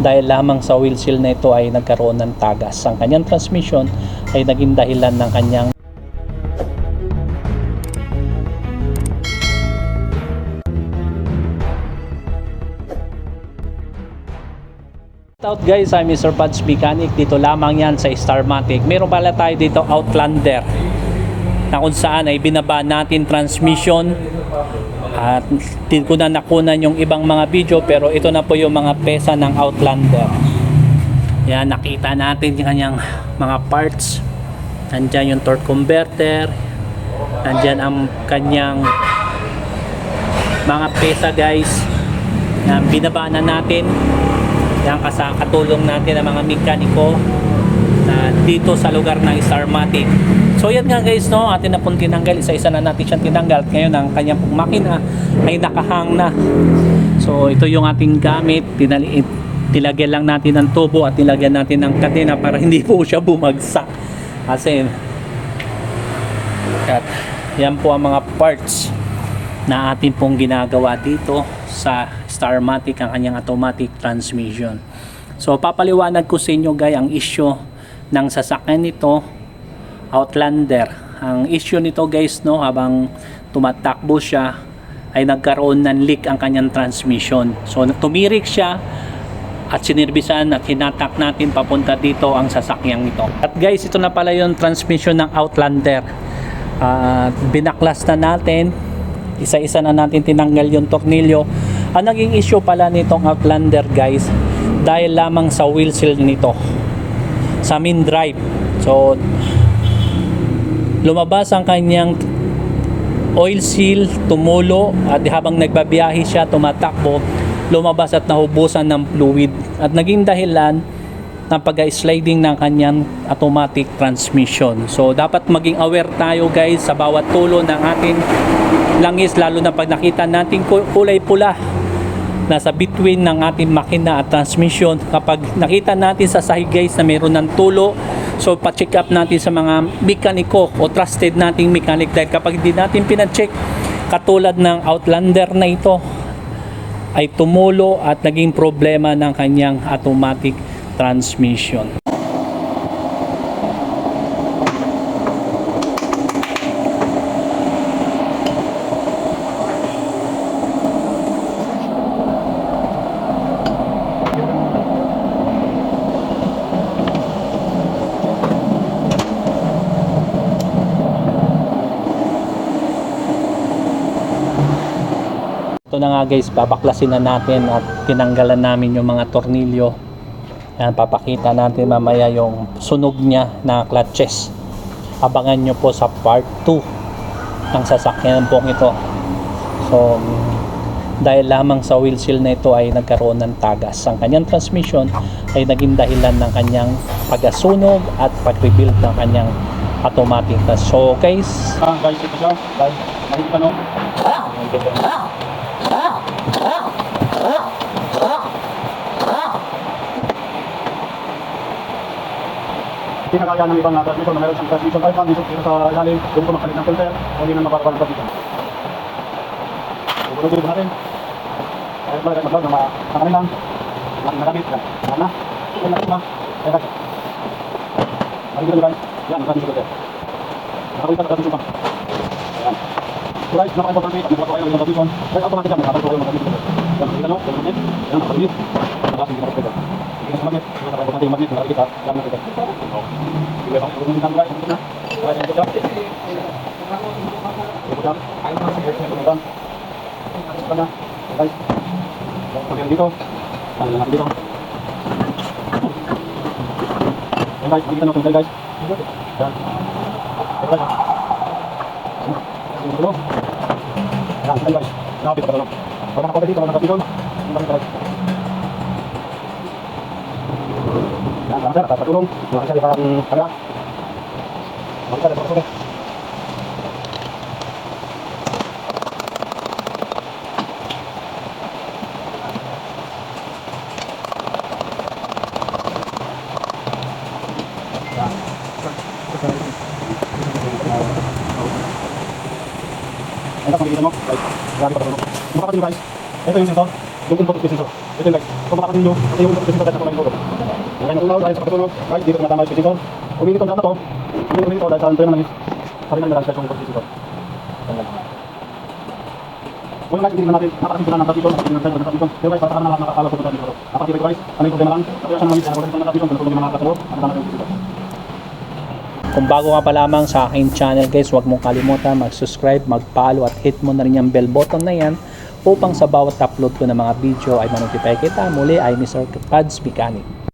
dahil lamang sa wheel seal na ito ay nagkaroon ng tagas. Ang kanyang transmission ay naging dahilan ng kanyang out guys, I'm Mr. Pads Mechanic. Dito lamang yan sa Starmatic. Meron pala tayo dito Outlander na kung saan ay binaba natin transmission at ko na nakunan yung ibang mga video pero ito na po yung mga pesa ng Outlander. Yan, nakita natin yung kanyang mga parts. Nandyan yung torque converter. Nandyan ang kanyang mga pesa guys na binaba na natin yan katulong natin ang mga mekaniko na dito sa lugar ng Starmatic. So yan nga guys no, atin na pong tinanggal, isa-isa na natin siyang tinanggal. Ngayon ang kanyang pong makina ay nakahang na. So ito yung ating gamit, tinali, tilagyan lang natin ng tubo at tilagyan natin ng kadena para hindi po siya bumagsak. Kasi at yan po ang mga parts na atin pong ginagawa dito sa Starmatic ang kanyang automatic transmission. So papaliwanag ko sa inyo guys ang issue ng sasakyan nito Outlander. Ang issue nito guys no habang tumatakbo siya ay nagkaroon ng leak ang kanyang transmission. So tumirik siya at sinirbisan at hinatak natin papunta dito ang sasakyang ito. At guys, ito na pala yung transmission ng Outlander. At binaklas na natin isa-isa na natin tinanggal yung tornilyo ang naging issue pala nitong Outlander guys dahil lamang sa wheel seal nito sa main drive. So lumabas ang kanyang oil seal tumulo at habang nagbabiyahe siya tumatakbo lumabas at nahubusan ng fluid. At naging dahilan ng pag-sliding ng kanyang automatic transmission. So dapat maging aware tayo guys sa bawat tulo ng ating langis lalo na pag nakita natin ku- kulay pula nasa between ng ating makina at transmission kapag nakita natin sa sahig guys na mayroon ng tulo so pa-check up natin sa mga mekaniko o trusted nating mechanic dahil kapag hindi natin pina-check katulad ng Outlander na ito ay tumulo at naging problema ng kanyang automatic transmission. Ito na nga guys, babaklasin na natin at tinanggalan namin yung mga tornilyo. Yan, papakita natin mamaya yung sunog niya na clutches. Abangan nyo po sa part 2 ng sasakyan pong ito. So, dahil lamang sa wheel seal na ito ay nagkaroon ng tagas. Ang kanyang transmission ay naging dahilan ng kanyang pagkasunog at pag-rebuild ng kanyang automatic. So guys, Ah, guys, ito siya. Guys, makikita no? Hindi na kaya ng ibang uh, transmission na meron siyang transmission pipe fan dito dito sa ilalim. Doon ko makalit ng filter. Hindi na mapapagod pa dito. Bubulogin ko natin. Kahit ba, mag-vlog na ma- na kami lang. Natin nagamit. Yan. Yan na. Yan na. Yan na. Yan na. Makikita nyo guys. Yan, ang transmission filter. Nakawita na transmission pa. Ayan. So guys, napaka-importante pag nagpapakayo ng transmission. Guys, automatic yan. Nakapagpakayo ng transmission. Yan, makikita nyo. Yan, magnet. Yan, nakapagnet. Tapos, na sa magnet. Yan, napaka-importante yung magnet. Nakikita. Yan, nakikita. Sige, bang, tulungan din guys. Ito na. Guys, ito siya. Ito siya. Ito na. Ito na. Guys. Pagyan dito. Ano natin dito. Yan guys, makikita nyo. Ito guys. Yan. Ito guys. Ito guys. Ayan, ayan guys. Nakapit ka pa lang. Pag nakakote dito, pag nakapiton, yung bakit guys. Ayan, salamat sir. At patulong. Makakita di parang kaya. Makakita di parang Ayan, makikita mo. Guys, grabe pa patulong. Makakapit nyo guys. Ito yung sensor. yung import specific. Ito yung guys. Kung makakasin nyo, ito yung import specific guys na kumain ko. Ngayon, natunaw dahil sa pagkatulog, guys, dito tumatama yung specific. Uminit ang na to. Uminit ito dahil sa antoy ng langis. Sabi ng guys yung specific. Kung guys, hindi na natin, nakakasin sila ng traffic nakakasin ng traffic ng traffic Pero guys, para na nakakala ko sa traffic Napakita ko guys, ano yung problema lang? Sabi siya ng langis, ano yung traffic Ganito yung mga katalog, ano tama yung specific. Kung bago ka pa lamang sa aking channel guys, huwag mong kalimutan mag-subscribe, mag-follow at hit mo na rin yung bell button na yan upang sa bawat upload ko ng mga video ay manotify kita. Muli ay Mr. Pads Mechanic.